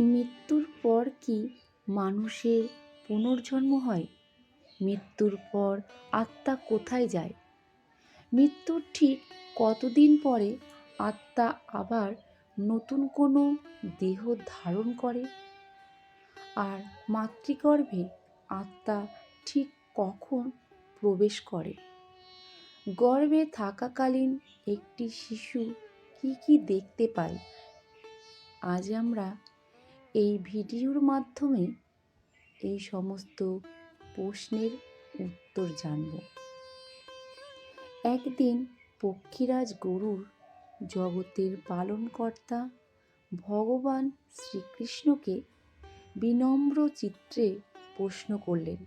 মৃত্যুর পর কি মানুষের পুনর্জন্ম হয়? মৃত্যুর পর আত্মা কোথায় যায়? মৃত্যুর ঠিক কতদিন পরে আত্মা আবার নতুন কোনো দেহ ধারণ করে? আর মাতৃগর্ভে আত্মা ঠিক কখন প্রবেশ করে? গর্ভে থাকাকালীন একটি শিশু কি কি দেখতে পায়? আজ আমরা এই ভিডিওর মাধ্যমে এই সমস্ত প্রশ্নের উত্তর জানব। একদিন পক্ষীরাজ গরুর জগতের পালনকর্তা ভগবান শ্রীকৃষ্ণকে বিনম্র চিত্রে প্রশ্ন করলেন,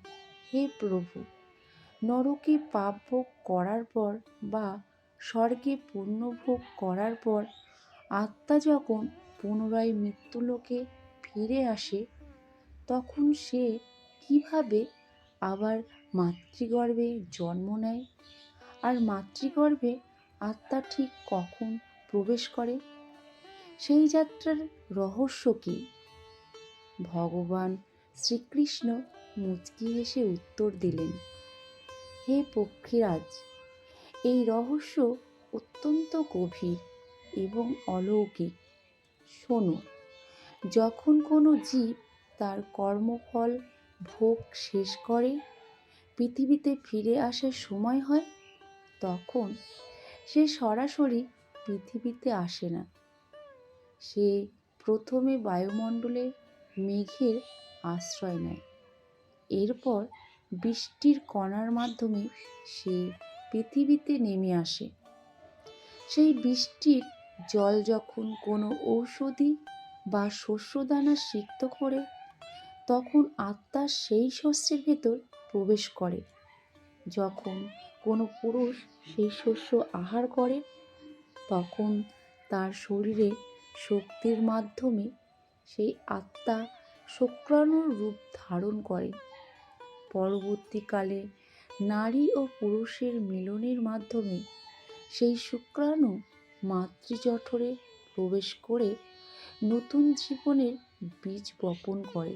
হে প্রভু, নরকে পাপ ভোগ করার পর বা স্বর্গে পুণ্যভোগ করার পর আত্মা যখন পুনরায় মৃত্যুলোকে ফিরে আসে, তখন সে কীভাবে আবার মাতৃগর্ভে জন্ম নেয়? আর মাতৃগর্ভে আত্মা ঠিক কখন প্রবেশ করে? সেই যাত্রার রহস্য কী? ভগবান শ্রীকৃষ্ণ মুচকি হেসে উত্তর দিলেন, হে পক্ষীরাজ, এই রহস্য অত্যন্ত গভীর এবং অলৌকিক। শোনো যখন কোনো জীব তার কর্মফল ভোগ শেষ করে, পৃথিবীতে ফিরে আসার সময় হয়, তখন সে সরাসরি পৃথিবীতে আসে না। সে প্রথমে বায়ুমণ্ডলে মেঘের আশ্রয় নেয়। এরপর বৃষ্টির কণার মাধ্যমে সে পৃথিবীতে নেমে আসে। সেই বৃষ্টির জল যখন কোনো ঔষধি বা শস্যদানা সিক্ত করে তখন আত্মা সেই শস্যের ভেতর প্রবেশ করে। যখন কোনো পুরুষ সেই শস্য আহার করে, তখন তার শরীরে শক্তির মাধ্যমে সেই আত্মা শুক্রাণুর রূপ ধারণ করে। পরবর্তীকালে নারী ও পুরুষের মিলনের মাধ্যমে সেই শুক্রাণু মাতৃজঠরে প্রবেশ করে নতুন জীবনের বীজ বপন করে।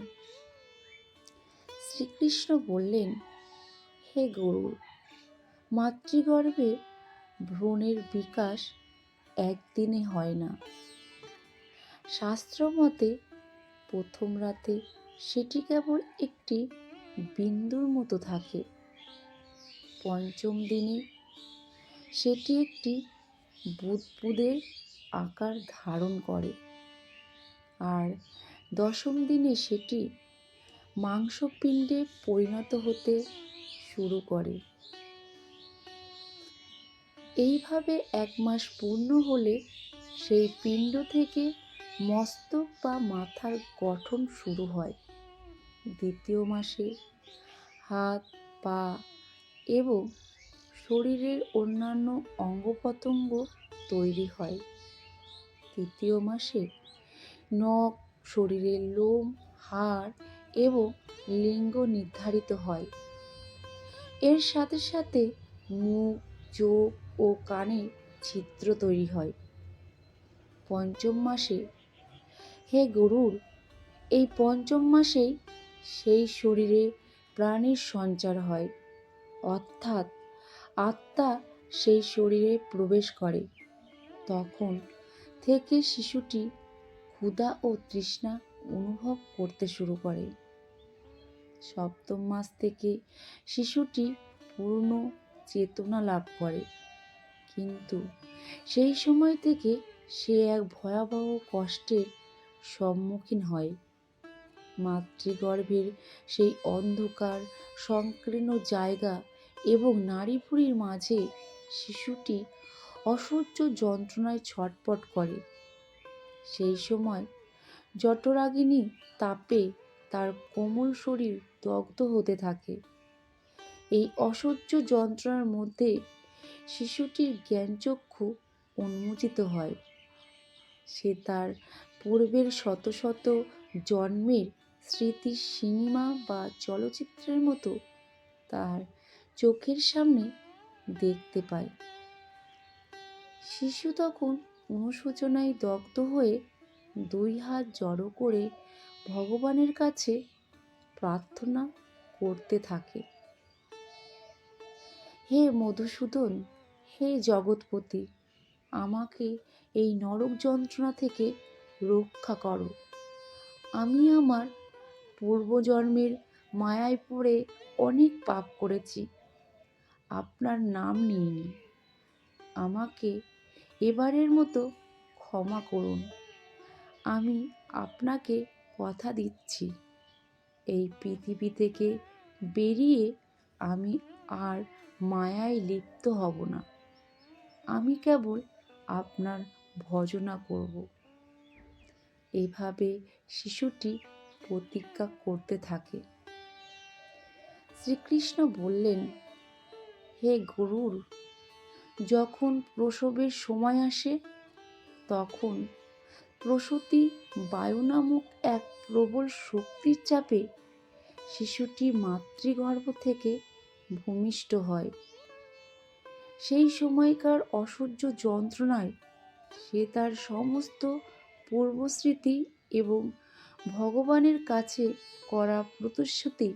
শ্রীকৃষ্ণ বললেন, হে গরু, মাতৃগর্ভে ভ্রণের বিকাশ একদিনে হয় না। শাস্ত্র মতে প্রথম রাতে সেটি কেবল একটি বিন্দুর মতো থাকে। পঞ্চম দিনে সেটি একটি বুদবুদের আকার ধারণ করে। আর দশম দিনে সেটি মাংসপিণ্ডে পরিণত হতে শুরু করে। এইভাবে এক মাস পূর্ণ হলে সেই পিণ্ড থেকে মস্তক বা মাথার গঠন শুরু হয়। দ্বিতীয় মাসে হাত, পা এবং শরীরের অন্যান্য অঙ্গ প্রত্যঙ্গ তৈরি হয়। তৃতীয় মাসে নখ শরীরের লোম, হাড় এবং লিঙ্গ নির্ধারিত হয়। এর সাথে সাথে মুখ, চোখ ও কানে ছিদ্র তৈরি হয়। পঞ্চম মাসে, হে গরুর, এই পঞ্চম মাসেই সেই শরীরে প্রাণীর সঞ্চার হয়। অর্থাৎ আত্মা সেই শরীরে প্রবেশ করে। তখন থেকে শিশুটি ক্ষুধা ও তৃষ্ণা অনুভব করতে শুরু করে। সপ্তম মাস থেকে শিশুটি পূর্ণ চেতনা লাভ করে। কিন্তু সেই সময় থেকে সে এক ভয়াবহ কষ্টের সম্মুখীন হয়। মাতৃগর্ভের সেই অন্ধকার, সংকীর্ণ জায়গা এবং নাড়িভুড়ির মাঝে শিশুটি অসহ্য যন্ত্রণায় ছটপট করে। সেই সময় জঠরাগিনী তাপে তার কোমল শরীর দগ্ধ হতে থাকে। এই অসহ্য যন্ত্রণার মধ্যে শিশুটির জ্ঞানচক্ষু উন্মোচিত হয়। সে তার পূর্বের শত শত জন্মের স্মৃতি সিনেমা বা চলচ্চিত্রের মতো তার চোখের সামনে দেখতে পায়। শিশু তখন অনুশোচনায় দগ্ধ হয়ে দুই হাত জড়ো করে ভগবানের কাছে প্রার্থনা করতে থাকে। হে মধুসূদন, হে জগৎপতি, আমাকে এই নরক যন্ত্রণা থেকে রক্ষা করো। আমি আমার পূর্বজন্মের মায়ায় পড়ে অনেক পাপ করেছি। আপনার নাম নিইনি আমাকে এবারের মতো ক্ষমা করুন। আমি আপনাকে কথা দিচ্ছি। এই পৃথিবী থেকে বেরিয়ে আমি আর মায়ায় লিপ্ত হব না। আমি কেবল আপনার ভজনা করব। এভাবে শিশুটি প্রতিজ্ঞা করতে থাকে। শ্রীকৃষ্ণ বললেন, হে গরুর যখন প্রসবের সময় আসে, তখন প্রসূতি বায়ু নামক এক প্রবল শক্তির চাপে শিশুটি মাতৃগর্ভ থেকে ভূমিষ্ঠ হয়। সেই সময়কার অসহ্য যন্ত্রণায় সে তার সমস্ত পূর্বস্মৃতি এবং ভগবানের কাছে করা প্রতিশ্রুতি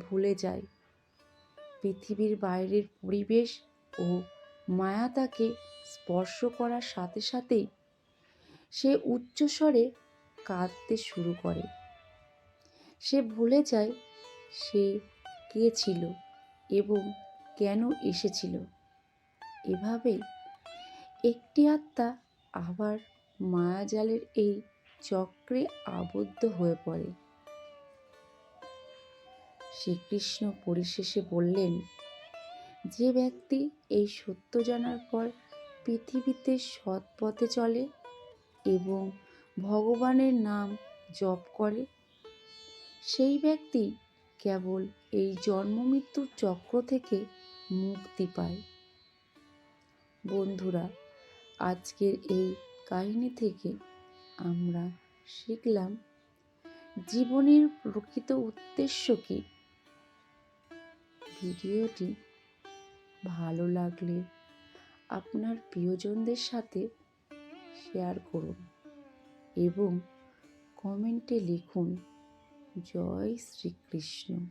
ভুলে যায়। পৃথিবীর বাইরের পরিবেশ ও মায়া তাকে স্পর্শ করার সাথে সাথেই সে উচ্চস্বরে কাঁদতে শুরু করে। সে ভুলে যায় সে কে ছিল এবং কেন এসেছিল। এভাবে একটি আত্মা আবার মায়াজালের এই চক্রে আবদ্ধ হয়ে পড়ে। শ্রীকৃষ্ণ পরিশেষে বললেন যে ব্যক্তি এই সত্য জানার পর পৃথিবীতে সৎ পথে চলে এবং ভগবানের নাম জপ করে, সেই ব্যক্তি কেবল এই জন্ম মৃত্যুর চক্র থেকে মুক্তি পায়। বন্ধুরা, আজকের এই কাহিনী থেকে আমরা শিখলাম জীবনের প্রকৃত উদ্দেশ্য কী। ভিডিওটি ভালো লাগলে আপনার প্রিয়জনদের সাথে শেয়ার করুন এবং কমেন্টে লিখুন জয় শ্রীকৃষ্ণ।